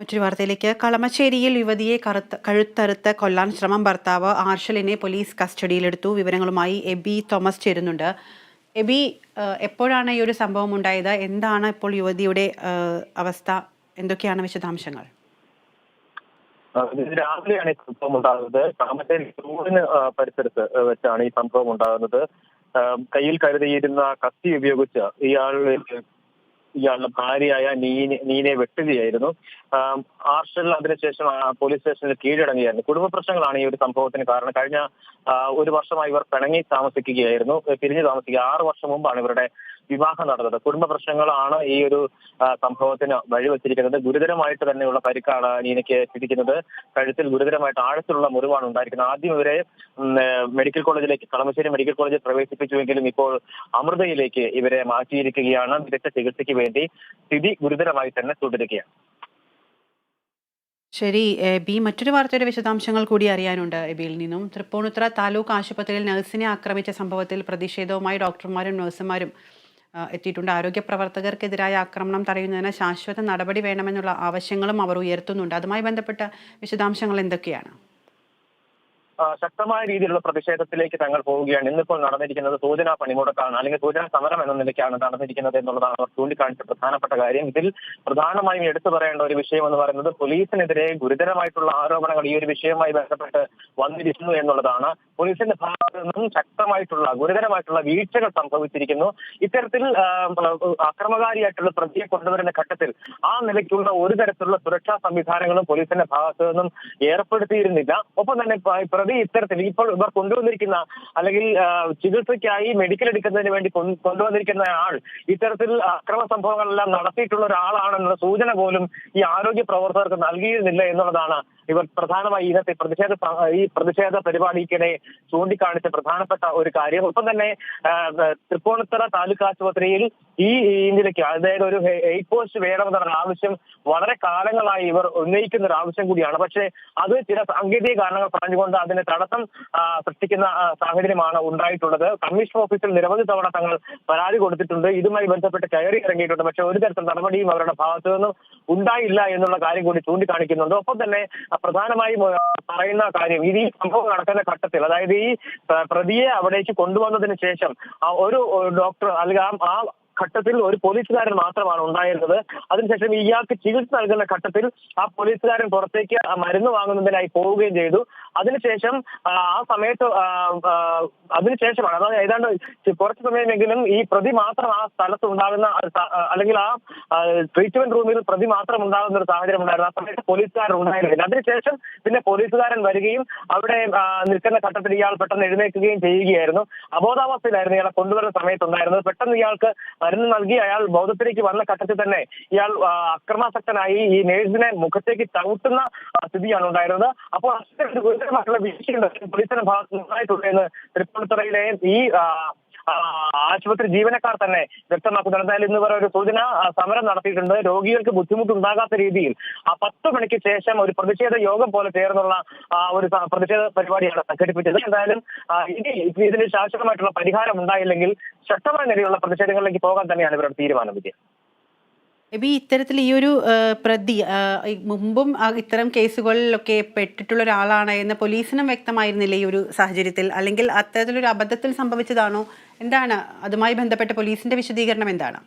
മറ്റൊരു വാർത്തയിലേക്ക്. കളമശ്ശേരിയിൽ യുവതിയെ കറുത്ത കഴുത്തറുത്ത് കൊല്ലാൻ ശ്രമം ഭർത്താവ് ആർഷലിനെ പോലീസ് കസ്റ്റഡിയിലെടുത്തു. വിവരങ്ങളുമായി എബി തോമസ് ചേരുന്നുണ്ട്. എബി എപ്പോഴാണ് ഈ ഒരു സംഭവം ഉണ്ടായത്? എന്താണ് ഇപ്പോൾ യുവതിയുടെ അവസ്ഥ? എന്തൊക്കെയാണ് വിശദാംശങ്ങൾ? രാവിലെയാണ് ഈ സംഭവം ഉണ്ടാകുന്നത്. കളമശ്ശേരി റോഡിന് പരിസരത്ത് വെച്ചാണ് ഈ സംഭവം ഉണ്ടാകുന്നത്. കയ്യിൽ കരുതിയിരുന്ന കത്തി ഉപയോഗിച്ച് ഇയാൾ ഇയാളുടെ ഭാര്യയായ നീനെ നീനെ വെട്ടുകയായിരുന്നു. ആർഷൽ അതിനുശേഷം പോലീസ് സ്റ്റേഷനിൽ കീഴടങ്ങുകയായിരുന്നു. കുടുംബ പ്രശ്നങ്ങളാണ് ഈ ഒരു സംഭവത്തിന് കാരണം. കഴിഞ്ഞ ഒരു വർഷമായി ഇവർ പിണങ്ങി താമസിക്കുകയായിരുന്നു. പിരിഞ്ഞു താമസിക്കുക. ആറ് വർഷം മുമ്പാണ് ഇവരുടെ വിവാഹം നടന്നത്. കുടുംബ പ്രശ്നങ്ങളാണ് ഈ ഒരു സംഭവത്തിന് വഴിവെച്ചിരിക്കുന്നത് ഗുരുതരമായിട്ട് തന്നെയുള്ള പരിക്കാണ് നീനയ്ക്ക് സ്ഥിതിക്കുന്നത് കഴുത്തിൽ ഗുരുതരമായിട്ട് ആഴത്തിലുള്ള മുറിവാണ് ഉണ്ടായിരിക്കുന്നത്. ആദ്യം ഇവരെ മെഡിക്കൽ കോളേജിലേക്ക് കളമശ്ശേരി മെഡിക്കൽ കോളേജിൽ പ്രവേശിപ്പിച്ചുവെങ്കിലും ഇപ്പോൾ അമൃതയിലേക്ക് ഇവരെ മാറ്റിയിരിക്കുകയാണ്. മികച്ച ചികിത്സയ്ക്ക് വേണ്ടി സ്ഥിതി ഗുരുതരമായി തന്നെ തുടരുകയാണ്. ശരി ബി മറ്റൊരു വാർത്തയുടെ വിശദാംശങ്ങൾ കൂടി അറിയാനുണ്ട് എബിയിൽ നിന്നും. തൃപ്പൂണിത്തുറ താലൂക്ക് ആശുപത്രിയിൽ നഴ്സിനെ ആക്രമിച്ച സംഭവത്തിൽ പ്രതിഷേധവുമായി ഡോക്ടർമാരും നഴ്സുമാരും എത്തിയിട്ടുണ്ട്. ആരോഗ്യ പ്രവർത്തകർക്കെതിരായ ആക്രമണം തടയുന്നതിന് ശാശ്വത നടപടി വേണമെന്നുള്ള ആവശ്യങ്ങളും അവർ ഉയർത്തുന്നുണ്ട്. അതുമായി ബന്ധപ്പെട്ട വിശദാംശങ്ങൾ എന്തൊക്കെയാണ്? ശക്തമായ രീതിയിലുള്ള പ്രതിഷേധത്തിലേക്ക് തങ്ങൾ പോവുകയാണ്. ഇന്നിപ്പോൾ നടന്നിരിക്കുന്നത് സൂചനാ പണിമുടക്കാണ് അല്ലെങ്കിൽ സൂചനാ സമരം എന്ന നിലയ്ക്കാണ് നടന്നിരിക്കുന്നത് എന്നുള്ളതാണ് അവർ ചൂണ്ടിക്കാണിച്ച പ്രധാനപ്പെട്ട കാര്യം. ഇതിൽ പ്രധാനമായും എടുത്തു പറയേണ്ട ഒരു വിഷയം എന്ന് പറയുന്നത് പോലീസിനെതിരെ ഗുരുതരമായിട്ടുള്ള ആരോപണങ്ങൾ ഈ ഒരു വിഷയവുമായി ബന്ധപ്പെട്ട് വന്നിരിക്കുന്നു എന്നുള്ളതാണ്. പോലീസിന്റെ ഭാഗത്തു നിന്നും ശക്തമായിട്ടുള്ള ഗുരുതരമായിട്ടുള്ള വീഴ്ചകൾ സംഭവിച്ചിരിക്കുന്നു. ഇത്തരത്തിൽ അക്രമകാരിയായിട്ടുള്ള പ്രതിയെ കൊണ്ടുവരുന്ന ഘട്ടത്തിൽ ആ നിലയ്ക്കുള്ള ഒരു തരത്തിലുള്ള സുരക്ഷാ സംവിധാനങ്ങളും പോലീസിന്റെ ഭാഗത്തു നിന്നും ഏർപ്പെടുത്തിയിരുന്നില്ല. ഒപ്പം തന്നെ പ്രതി ഇത്തരത്തിൽ ഇപ്പോൾ ഇവർ കൊണ്ടുവന്നിരിക്കുന്ന അല്ലെങ്കിൽ ചികിത്സയ്ക്കായി മെഡിക്കൽ എടുക്കുന്നതിന് വേണ്ടി കൊണ്ടുവന്നിരിക്കുന്ന ആൾ ഇത്തരത്തിൽ അക്രമ സംഭവങ്ങളെല്ലാം നടത്തിയിട്ടുള്ള ഒരാളാണെന്നുള്ള സൂചന പോലും ഈ ആരോഗ്യ പ്രവർത്തകർക്ക് നൽകിയിരുന്നില്ല എന്നുള്ളതാണ് ഇവർ പ്രധാനമായി ഇന്നത്തെ പ്രതിഷേധ ഈ പ്രതിഷേധ പരിപാടിക്കിടെ ചൂണ്ടിക്കാണിച്ച പ്രധാനപ്പെട്ട ഒരു കാര്യം. ഒപ്പം തന്നെ തൃപ്പൂണിത്തറ താലൂക്ക് ആശുപത്രിയിൽ ഈ നിലയ്ക്ക് അതായത് ഒരു എയ്റ്റ് പോസ്റ്റ് വേണമെന്നുള്ള ആവശ്യം വളരെ കാലങ്ങളായി ഇവർ ഉന്നയിക്കുന്ന ഒരു ആവശ്യം കൂടിയാണ്. പക്ഷേ അത് ചില സാങ്കേതിക കാരണങ്ങൾ പറഞ്ഞുകൊണ്ട് അതിന് തടസ്സം സൃഷ്ടിക്കുന്ന സാഹചര്യമാണ് ഉണ്ടായിട്ടുള്ളത്. കമ്മീഷൻ ഓഫീസിൽ നിരവധി തവണ തങ്ങൾ പരാതി കൊടുത്തിട്ടുണ്ട്. ഇതുമായി ബന്ധപ്പെട്ട് കയറി ഇറങ്ങിയിട്ടുണ്ട്. പക്ഷെ ഒരു തരത്തിൽ നടപടിയും അവരുടെ ഭാഗത്തു നിന്നും ഉണ്ടായില്ല എന്നുള്ള കാര്യം കൂടി ചൂണ്ടിക്കാണിക്കുന്നുണ്ട്. ഒപ്പം തന്നെ പ്രധാനമായും പറയുന്ന കാര്യം ഇത് ഈ സംഭവം നടക്കുന്ന ഘട്ടത്തിൽ അതായത് ഈ പ്രതിയെ അവിടേക്ക് കൊണ്ടുവന്നതിന് ശേഷം ഒരു ഡോക്ടർ അല്ലെങ്കിൽ ആ ഘട്ടത്തിൽ ഒരു പോലീസുകാരൻ മാത്രമാണ് ഉണ്ടായിരുന്നത്. അതിനുശേഷം ഇയാൾക്ക് ചികിത്സ നൽകുന്ന ഘട്ടത്തിൽ ആ പോലീസുകാരൻ പുറത്തേക്ക് മരുന്ന് വാങ്ങുന്നതിനായി പോവുകയും ചെയ്തു. അതിനുശേഷം ആ സമയത്ത് അതിനുശേഷമാണ് അതായത് ഏതാണ്ട് കുറച്ച് സമയമെങ്കിലും ഈ പ്രതി മാത്രം ആ സ്ഥലത്ത് ഉണ്ടാകുന്ന അല്ലെങ്കിൽ ആ ട്രീറ്റ്മെന്റ് റൂമിൽ പ്രതി മാത്രം ഉണ്ടാകുന്ന ഒരു സാഹചര്യം ഉണ്ടായിരുന്നു. ആ സമയത്ത് പോലീസുകാരൻ ഉണ്ടായിരുന്നില്ല. അതിനുശേഷം പിന്നെ പോലീസുകാരൻ വരികയും അവിടെ നിൽക്കുന്ന ഘട്ടത്തിൽ ഇയാൾ പെട്ടെന്ന് എഴുന്നേൽക്കുകയും ചെയ്യുകയായിരുന്നു. അബോധാവസ്ഥയിലായിരുന്നു ഇയാളെ കൊണ്ടുവരുന്ന സമയത്തുണ്ടായിരുന്നത് പെട്ടെന്ന് ഇയാൾക്ക് മരുന്ന് നൽകി അയാൾ ബോധത്തിലേക്ക് വന്ന ഘട്ടത്തിൽ തന്നെ ഇയാൾ അക്രമാസക്തനായി ഈ നേഴ്സിനെ മുഖത്തേക്ക് ചവിട്ടുന്ന സ്ഥിതിയാണ് ഉണ്ടായിരുന്നത്. അപ്പോൾ അത്തരം ഗുരുതരമായിട്ടുള്ള വീഴ്ചയുണ്ട്. പോലീസിന്റെ ഭാഗത്ത് നിന്നായിട്ടുണ്ട് എന്ന് തൃപ്പൂണിത്തുറയിലെ ഈ ആശുപത്രി ജീവനക്കാർ തന്നെ വ്യക്തമാക്കുന്നുണ്ട്. എന്തായാലും ഇന്ന് വരെ ഒരു സൂചന സമരം നടത്തിയിട്ടുണ്ട്. രോഗികൾക്ക് ബുദ്ധിമുട്ടുണ്ടാകാത്ത രീതിയിൽ ആ പത്ത് മണിക്ക് ശേഷം ഒരു പ്രതിഷേധ യോഗം പോലെ ചേർന്നുള്ള ഒരു പ്രതിഷേധ പരിപാടിയാണ് സംഘടിപ്പിച്ചത്. എന്തായാലും ഇനി ഇതിന് ശാശ്വതമായിട്ടുള്ള പരിഹാരം ഉണ്ടായില്ലെങ്കിൽ ശക്തമായ നിലയിലുള്ള പ്രതിഷേധങ്ങളിലേക്ക് പോകാൻ തന്നെയാണ് ഇവരുടെ തീരുമാനം വിജയം എബി ഇത്തരത്തിൽ ഈ ഒരു പ്രതി മുമ്പും ഇത്തരം കേസുകളിലൊക്കെ പെട്ടിട്ടുള്ള ഒരാളാണ് എന്ന് പോലീസിനും വ്യക്തമായിരുന്നില്ല ഈ ഒരു സാഹചര്യത്തിൽ? അല്ലെങ്കിൽ അത്തരത്തിലൊരു അബദ്ധത്തിൽ സംഭവിച്ചതാണോ? എന്താണ്? അതുമായി ബന്ധപ്പെട്ട പോലീസിന്റെ വിശദീകരണം എന്താണ്?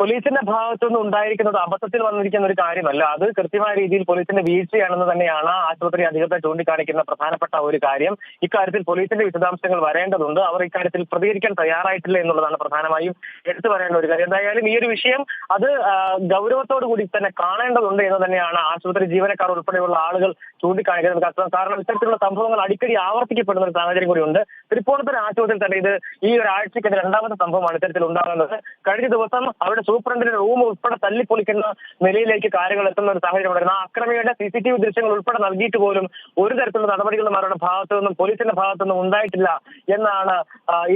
പോലീസിന്റെ ഭാഗത്തുനിന്ന് ഉണ്ടായിരിക്കുന്നത് അബദ്ധത്തിൽ വന്നിരിക്കുന്ന ഒരു കാര്യമല്ല. അത് കൃത്യമായ രീതിയിൽ പോലീസിന്റെ വീഴ്ചയാണെന്ന് തന്നെയാണ് ആശുപത്രി അധികൃതർ ചൂണ്ടിക്കാണിക്കുന്ന പ്രധാനപ്പെട്ട ഒരു കാര്യം. ഇക്കാര്യത്തിൽ പോലീസിന്റെ വിശദാംശങ്ങൾ വരേണ്ടതുണ്ട്. അവർ ഇക്കാര്യത്തിൽ പ്രതികരിക്കാൻ തയ്യാറായിട്ടില്ല എന്നുള്ളതാണ് പ്രധാനമായും എടുത്തു പറയേണ്ട ഒരു കാര്യം. എന്തായാലും ഈ ഒരു വിഷയം അത് ഗൗരവത്തോടു കൂടി തന്നെ കാണേണ്ടതുണ്ട് എന്ന് തന്നെയാണ് ആശുപത്രി ജീവനക്കാർ ഉൾപ്പെടെയുള്ള ആളുകൾ ചൂണ്ടിക്കാണിക്കുന്നത്. കാരണം- ഇത്തരത്തിലുള്ള സംഭവങ്ങൾ അടിക്കടി ആവർത്തിക്കപ്പെടുന്ന ഒരു സാഹചര്യം കൂടിയുണ്ട്. തൃപ്പൂണിത്തുറ ആശുപത്രിയിൽ തന്നെ ഇത് ഈ ഒരാഴ്ചയ്ക്ക് രണ്ടാമത്തെ സംഭവമാണ് ഇത്തരത്തിൽ ഉണ്ടാകുന്നത്. കഴിഞ്ഞ ദിവസം അവിടെ സൂപ്രണ്ടിന്റെ റൂം ഉൾപ്പെടെ തല്ലിപ്പൊളിക്കുന്ന നിലയിലേക്ക് കാര്യങ്ങൾ എത്തുന്ന ഒരു സാഹചര്യം ഉണ്ടായിരുന്നു. ആ അക്രമിയുടെ സി സി ടി വി ദൃശ്യങ്ങൾ ഉൾപ്പെടെ നൽകിയിട്ട് പോലും ഒരു തരത്തിലുള്ള നടപടികളും അവരുടെ ഭാഗത്തു നിന്നും പോലീസിന്റെ ഭാഗത്തു നിന്നും ഉണ്ടായിട്ടില്ല എന്നാണ്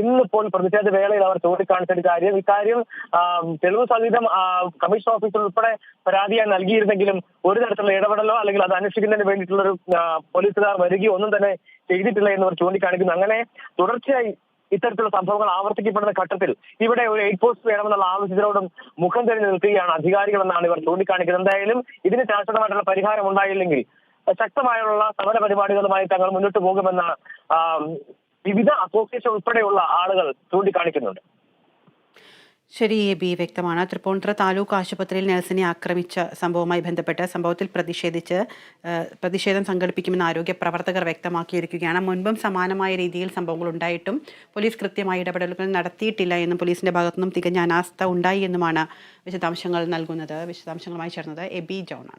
ഇന്നിപ്പോൾ പ്രതിഷേധ വേളയിൽ അവർ ചൂണ്ടിക്കാണിച്ച ഒരു കാര്യം. ഇക്കാര്യം തെളിവ് സഹിതം കമ്മീഷൻ ഓഫീസിൽ ഉൾപ്പെടെ പരാതിയായി നൽകിയിരുന്നെങ്കിലും ഒരു തരത്തിലുള്ള ഇടപെടലോ അല്ലെങ്കിൽ അത് അന്വേഷിക്കുന്നതിന് വേണ്ടിയിട്ടുള്ള ഒരു പോലീസുകാർ വരികയോ ഒന്നും തന്നെ ചെയ്തിട്ടില്ല എന്ന് അവർ ചൂണ്ടിക്കാണിക്കുന്നു. അങ്ങനെ തുടർച്ചയായി ഇത്തരത്തിലുള്ള സംഭവങ്ങൾ ആവർത്തിക്കപ്പെടുന്ന ഘട്ടത്തിൽ ഇവിടെ ഒരു എയ്റ്റ് പോസ്റ്റ് വേണമെന്നുള്ള ആവശ്യത്തിനോടും മുഖം തെളിഞ്ഞു നിൽക്കുകയാണ് അധികാരികളെന്നാണ് ഇവർ ചൂണ്ടിക്കാണിക്കുന്നത്. എന്തായാലും ഇതിന് ശാശ്വതമായിട്ടുള്ള പരിഹാരം ഉണ്ടായില്ലെങ്കിൽ ശക്തമായുള്ള സമര പരിപാടികളുമായി തങ്ങൾ മുന്നോട്ട് പോകുമെന്ന് വിവിധ അസോസിയേഷൻ ഉൾപ്പെടെയുള്ള ആളുകൾ ചൂണ്ടിക്കാണിക്കുന്നുണ്ട്. ശരി എ ബി വ്യക്തമാണ്. തൃപ്പൂണിത്തുറ താലൂക്ക് ആശുപത്രിയിൽ നഴ്സിനെ ആക്രമിച്ച സംഭവവുമായി ബന്ധപ്പെട്ട് സംഭവത്തിൽ പ്രതിഷേധിച്ച് പ്രതിഷേധം സംഘടിപ്പിക്കുമെന്ന് ആരോഗ്യ പ്രവർത്തകർ വ്യക്തമാക്കിയിരിക്കുകയാണ്. മുൻപും സമാനമായ രീതിയിൽ സംഭവങ്ങൾ ഉണ്ടായിട്ടും പോലീസ് കൃത്യമായ ഇടപെടലുകൾ നടത്തിയിട്ടില്ല എന്നും പോലീസിന്റെ ഭാഗത്തുനിന്നും തികഞ്ഞ അനാസ്ഥ ഉണ്ടായി എന്നുമാണ് വിശദാംശങ്ങൾ നൽകുന്നത്. വിശദാംശങ്ങളുമായി ചേർന്നത് എ ബി ജോണാണ്